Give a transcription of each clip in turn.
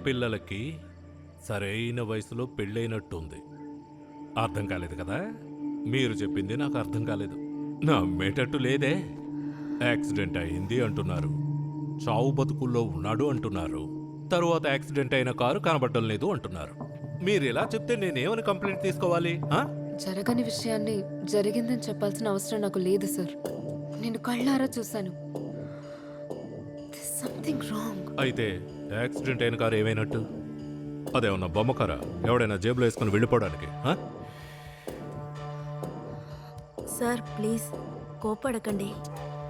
మగపిల్లలకి సరైన వయసులో పెళ్ళైనట్టుంది. అర్థం కాలేదు కదా? మీరు చెప్పింది నాకు అర్థం కాలేదు. నమ్మేటట్టు లేదే. యాక్సిడెంట్ అయింది అంటున్నారు. చావు బతుకుల్లో ఉన్నాడు అంటున్నారు. తరువాత యాక్సిడెంట్ అయిన కారు కనబడడం లేదు అంటున్నారు. మీరు ఇలా చెప్తే నేనేమని కంప్లైంట్ తీసుకోవాలి? జరగని విషయాన్ని జరిగిందని చెప్పాల్సిన అవసరం నాకు లేదు సార్. నేను కళ్ళారా చూశాను. సంథింగ్ రాంగ్ అయితే యాక్సిడెంట్ అయిన కారు ఏమైనట్టు? అదేమన్నా బొమ్మ కారా? ఎవడైనా జేబులో వేసుకుని వెళ్ళిపోవడానికి ఆ? సార్ ప్లీజ్ కోపడకండి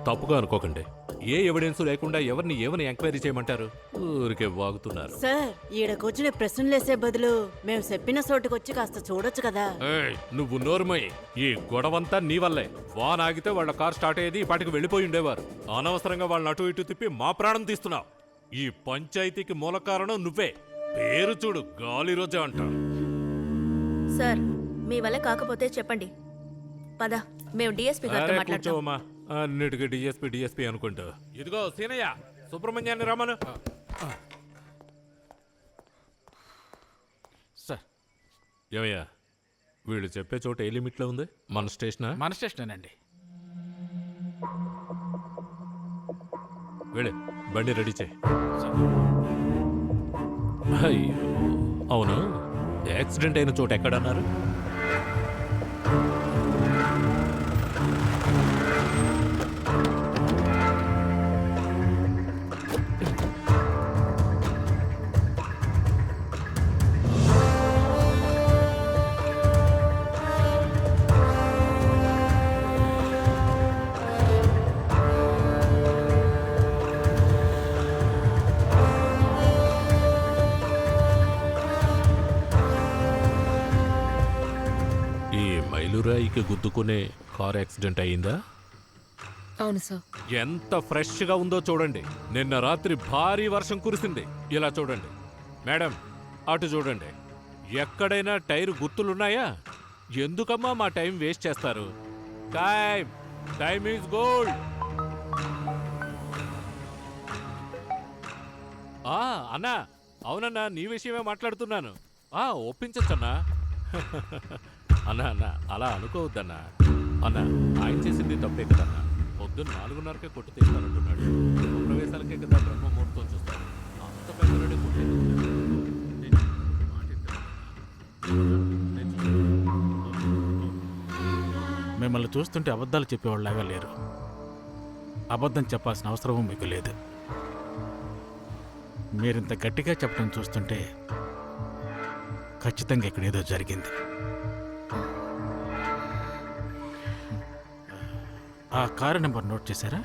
తప్పుగా అనుకోకండి. ఏ ఎవిడెన్స్ లేకుండా ఎవరిని ఏమని ఎంక్వైరీ చేయమంటారు? ఊరికే వాగుతున్నారు. సార్ ఈడకొచ్చిన ప్రశ్నలేసే బదులు మేము చెప్పిన చోటుకొచ్చి కాస్త చూడొచ్చు కదా. ఏయ్, నువ్వు నోరుమై. ఈ గొడవంతా నీ వల్లే. వాన్ ఆగితే వాళ్ళ కార్ స్టార్ట్ అయ్యేది ఈ పాటికి వెళ్ళిపోయి ఉండేవారు. అనవసరంగా వాళ్ళని అటు ఇటు తిప్పి మా ప్రాణం తీస్తున్నావు. ఈ పంచాయతీకి మూల కారణం నువ్వే. పేరు చూడు గాలి రోజే అంట. సార్ మీ వల్ల కాకపోతే చెప్పండి. పద మేము డిఎస్పీ గారితో మాట్లాడతాం. అన్నిటికీ డిఎస్పీ డిఎస్పీ అనుకుంటా. ఇదిగో సీనయ్య సుబ్రహ్మణ్యాన్ని రమ్మను. సార్. ఏమయ్యా వీళ్ళు చెప్పే చోట ఏ లిమిట్లో ఉంది? మన స్టేషనా? మన స్టేషనేనండి. వెళ్ళే. బండి రెడీ చేయి. అయ్యో. అవును. యాక్సిడెంట్ అయిన చోట ఎక్కడన్నారు? మైలురాయికి గుద్దుకునే కార్ యాక్సిడెంట్ అయ్యిందా? అవును సార్. ఎంత ఫ్రెష్గా ఉందో చూడండి. నిన్న రాత్రి భారీ వర్షం కురిసింది. ఇలా చూడండి. మేడం అటు చూడండి. ఎక్కడైనా టైర్ గుర్తులున్నాయా ఎందుకమ్మా మా టైం వేస్ట్ చేస్తారు? Time time is gold. ఆ అన్నా అవునన్నా నీ విషయమే మాట్లాడుతున్నాను. ఆ ఒప్పించచ్చన్నా. అన్నా అన్నా అలా అనుకోవద్దన్నా. అన్నా ఆయన చేసింది తప్పే కదన్నా. పొద్దున్న నాలుగున్నరకే కొట్టు తీస్తానంటున్నాడు. ప్రవేశాలకే కదా బ్రహ్మముహూర్తం చూస్తాను అంత పెద్దవాడే కొట్టేది మిమ్మల్ని చూస్తుంటే అబద్ధాలు చెప్పేవాళ్ళలాగా లేరు. అబద్ధం చెప్పాల్సిన అవసరమూ మీకు లేదు. మీరింత గట్టిగా చెప్పడం చూస్తుంటే ఖచ్చితంగా ఇక్కడ ఏదో జరిగింది. ఆ కారు నెంబర్ నోట్ చేశారా?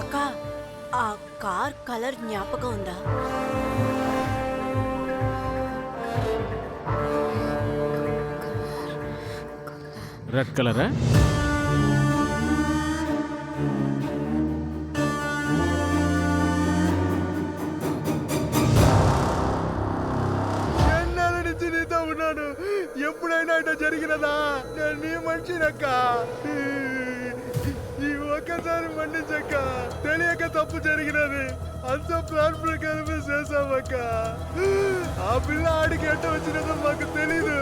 అక్క ఆ కార్ కలర్ జ్ఞాపకం ఉందా? రెడ్ కలరా ఎప్పుడైనా ఇట్లా జరిగినదా? నేను నీ మనిషినక్క. ఈ ఒక్కసారి మన్నించక్క. తెలియక తప్పు జరిగినది. అంత ప్లాన్ ప్రకారమే చేసామక్క ఆ పిల్ల ఆడికి ఎట్ట వచ్చినదో మాకు తెలీదు.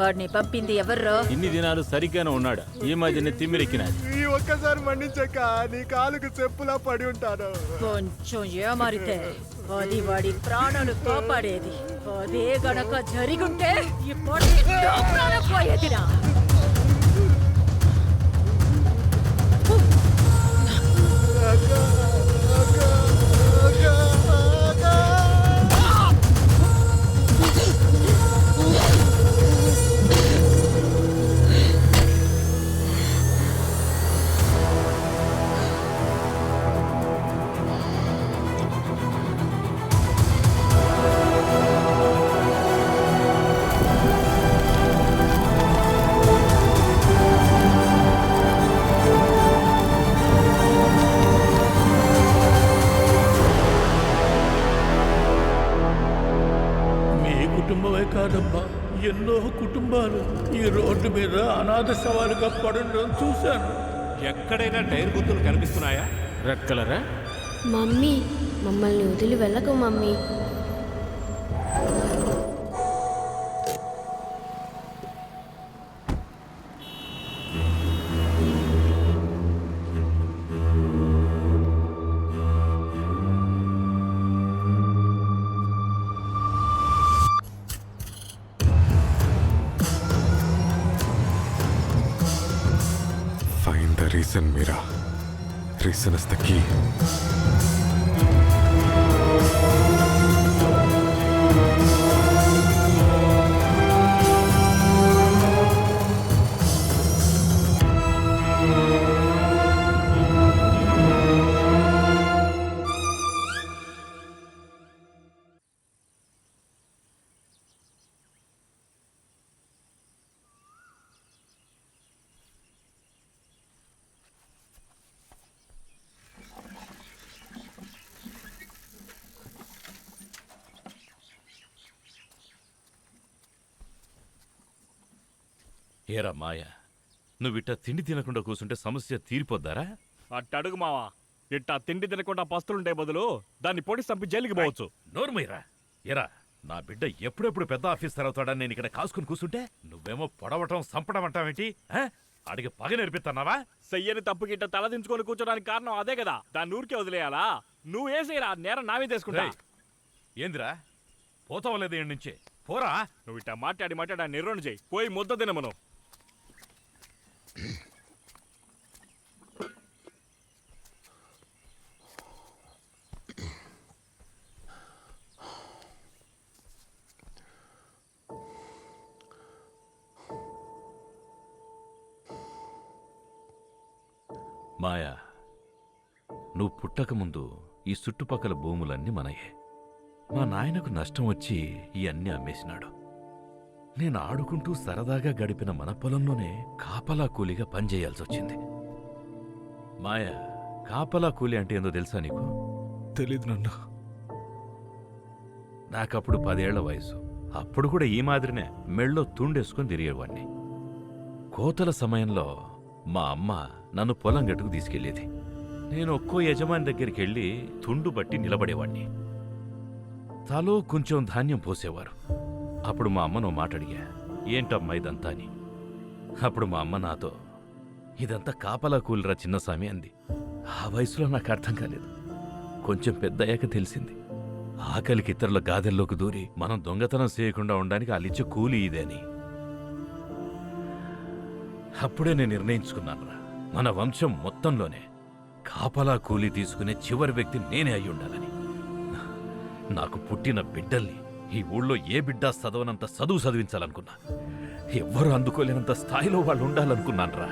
వాడిని పంపింది ఎవర్రో? ఇన్ని దినాలు సరిగ్గానే ఉన్నాడు? ఈ మధ్యనే తిమ్మిరెక్కినాడు. ఈ ఒక్కసారి మన్నించక్క. నీ కాలుకు చెప్పులా పడి ఉంటాను. కొంచెం ఏమారితే. అది వాడి ప్రాణాలు కాపాడేది. అదే గనక జరిగుంటే ఇప్పుడు ప్రాణం పోయేదిరా. కుటుంబమే కాదమ్మా. ఎన్నో కుటుంబాలు ఈ రోడ్డు మీద అనాథ సవాలుగా పడడం చూశాను. ఎక్కడైనా టైర్ గుర్తులు కనిపిస్తున్నాయా? రెడ్ కలరా మమ్మీ మమ్మల్ని వదిలి వెళ్ళకు mummy. Find the reason, Mira. Reason is the key. ఏరా మాయ? నువ్విట్ట తిండి తినకుండా కూర్చుంటే సమస్య తీరిపోద్దారా? అట్టడుగు మావా. ఇట్టా తిండి తినకుండా పస్తులుంటే బదులు దాన్ని పొడి చంపి జైలుకి పోవచ్చు. నోర్మయ్యరా ఎరా నా బిడ్డ ఎప్పుడెప్పుడు పెద్ద ఆఫీసర్ అవుతాడని నేను ఇక్కడ కాసుకుని కూర్చుంటే నువ్వేమో పొడవటం సంపడం అంటావేంటి? అడిగి పగ నేర్పిస్తున్నావా తప్పుకి ఇట్ట తలదించుకొని కూర్చోడానికి కారణం అదే కదా. దాన్ని ఊరికే వదిలేయాలా? నువ్వు వేసేయరా నేరం నావే తీసుకుంటా ఏందిరా? పోతావలేదు ఏడు నుంచి? పోరా? నువ్వు ఇట్టా మాట్లాడి మాట్లాడి నిర్వహణ చేయి పోయి ముద్ద తినమను. మాయా నువ్వు పుట్టకముందు ఈ చుట్టుపక్కల భూములన్నీ మనయే. మా నాయనకు నష్టం వచ్చి ఇవన్నీ అమ్మేసినాడు. నేను ఆడుకుంటూ సరదాగా గడిపిన మన పొలంలోనే కాపలా కూలిగా పనిచేయాల్సి వచ్చింది మాయా కాపలా కూలి అంటే ఏందో తెలుసా నీకు? తెలీదు నన్ను. నాకప్పుడు పదేళ్ళ వయసు అప్పుడు కూడా ఈ మాదిరినే మెళ్ళో తుండేసుకొని తిరిగేవాణ్ణి. కోతల సమయంలో మా అమ్మ నన్ను పొలం గట్టుకు తీసుకెళ్ళేది నేను ఒక్కో యజమాని దగ్గరికి వెళ్ళి తుండు బట్టి నిలబడేవాణ్ణి. తలో కొంచెం ధాన్యం పోసేవారు. అప్పుడు మా అమ్మను మాట అడిగా. ఏంటమ్మా ఇదంతా అని. అప్పుడు మా అమ్మ నాతో ఇదంతా కాపలా కూలిరా చిన్నస్వామి అంది. ఆ వయసులో నాకు అర్థం కాలేదు. కొంచెం పెద్దయ్యాక తెలిసింది. ఆకలికి ఇతరుల గాదెల్లోకి దూరి మనం దొంగతనం చేయకుండా ఉండడానికి అలిచ్చే కూలి ఇదే అని. అప్పుడే నేను నిర్ణయించుకున్నానురా. మన వంశం మొత్తంలోనే కాపలా కూలి తీసుకునే చివరి వ్యక్తి నేనే అయి ఉండాలని నాకు పుట్టిన బిడ్డల్ని ఈ ఊళ్ళో ఏ బిడ్డ చదవనంత చదువు చదివించాలనుకున్నా? ఎవ్వరూ అందుకోలేనంత స్థాయిలో వాళ్ళు ఉండాలనుకున్నాన్రా.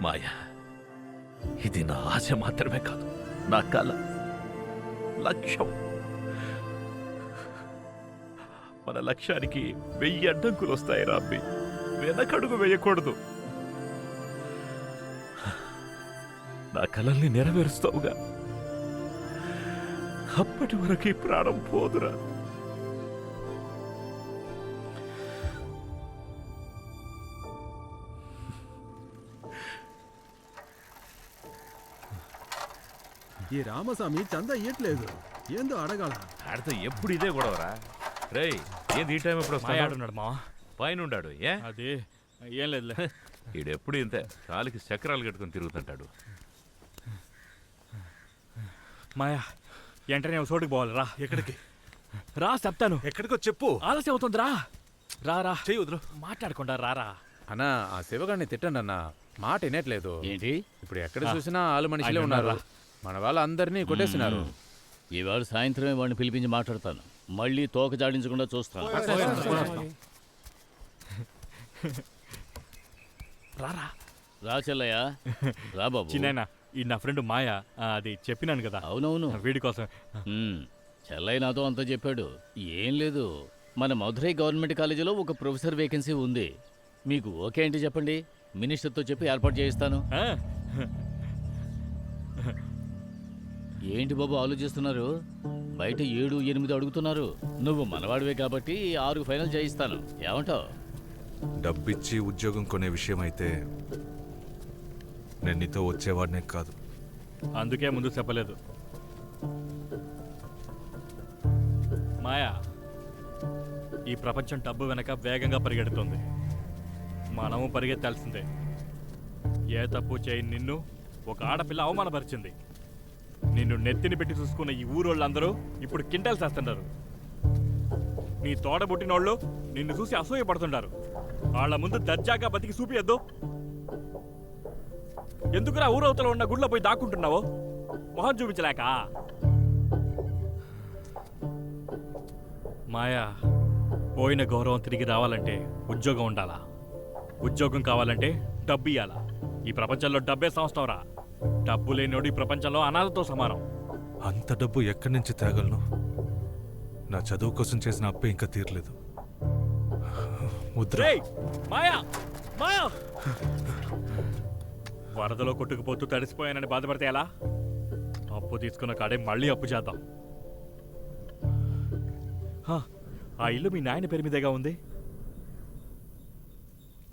మాయా ఇది నా ఆశ మాత్రమే కాదు నా కల లక్ష్యం. మన లక్ష్యానికి వెయ్యి అడ్డంకులు వస్తాయి రాబ్బి వెనకడుగు వేయకూడదు. నా కలల్ని నెరవేరుస్తావుగా. అప్పటి వరకు ప్రాణం పోదురా. ఈ రామస్వామి చంద ఇయ్యట్లేదు ఏందో అడగాల. ఆడితో ఎప్పుడు ఇదే గొడవరా? రేయ్ ఏది ఈ టైం ఎప్పుడు వస్తాడు ఆడున్నాడు మా పైన ఉండాడు ఏ? అది ఏం లేదులే. ఈడెప్పుడు ఇంతే? కాలికి చక్రాలు కట్టుకొని తిరుగుతుంటాడు. మాయా వెంటనే ఒక చోటుకు పోవాలి. రా. ఎక్కడికి? రా చెప్తాను. ఎక్కడికో చెప్పు. ఆలస్యం అవుతుంది రా రా. రా చెయ్యి వదులు. మాట్లాడకుండా రారా అన్నా ఆ శివగాడిని తిట్టండి అన్న. మాట వినట్లేదు. ఏంటి? ఇప్పుడు ఎక్కడ చూసినా ఆలు మనుషులే ఉన్నారు? మన వాళ్ళందరినీ కొట్టేసినారు ఇవాళ సాయంత్రమే వాడిని పిలిపించి మాట్లాడతాను. మళ్ళీ తోక జాడించకుండా చూస్తాను. రారా రా చెల్లయ్య. రా బాబు. చిన్న ఈ నా ఫ్రెండ్ మాయ ఆ, అది చెప్పినాను కదా. అవునవును. వీడి కోసం. ఉమ్, చెల్లయ్య నాతో అంతా చెప్పాడు. ఏం లేదు మన మధురై గవర్నమెంట్ కాలేజీలో ఒక ప్రొఫెసర్ వేకెన్సీ ఉంది. మీకు ఓకే అంటే చెప్పండి మినిస్టర్తో చెప్పి ఏర్పాటు చేయిస్తాను. ఆ, ఏంటి బాబు ఆలోచిస్తున్నారు? బయట ఏడు ఎనిమిది అడుగుతున్నారు. నువ్వు మనవాడివే కాబట్టి ఆరు ఫైనల్ చేయిస్తాను. ఏమంటావు? డబ్బిచ్చి ఉద్యోగం కొనే విషయం అయితే నేను నీతో వచ్చేవాడినే కాదు. అందుకే ముందు చెప్పలేదు. మాయా ఈ ప్రపంచం డబ్బు వెనక వేగంగా పరిగెడుతుంది. మనము పరిగెత్తాల్సిందే. ఏ తప్పు చేయని నిన్ను ఒక ఆడపిల్ల అవమానపరిచింది. నిన్ను నెత్తిని పెట్టి చూసుకున్న ఈ ఊరోళ్ళందరూ ఇప్పుడు కింటాలు చేస్తున్నారు నీ తోడబుట్టినోళ్ళు నిన్ను చూసి అసూయపడుతుంటారు. వాళ్ళ ముందు దర్జాగా బతికి చూపియద్దు. ఎందుకురా ఊరవతల ఉన్న గుడిలో పోయి దాక్కుంటున్నావు? మొహం చూపించలేక? మాయా పోయిన గౌరవం తిరిగి రావాలంటే ఉద్యోగం ఉండాలా? ఉద్యోగం కావాలంటే డబ్బు ఇయ్యాలా? ఈ ప్రపంచంలో డబ్బే సంవత్సరం రా డబ్బు లేనివాడు ఈ ప్రపంచంలో అనాథతో సమానం. అంత డబ్బు ఎక్కడి నుంచి తేగలను? నా చదువు కోసం చేసిన అప్పే ఇంకా తీరలేదు. ముద్ర మాయా మాయా! వరదలో కొట్టుకుపోతూ తడిసిపోయానని బాధపడితే ఎలా? అప్పు తీసుకున్న కాడే మళ్ళీ అప్పు చేద్దాం. ఆ ఇల్లు మీ నాయన పేరు మీదేగా ఉంది?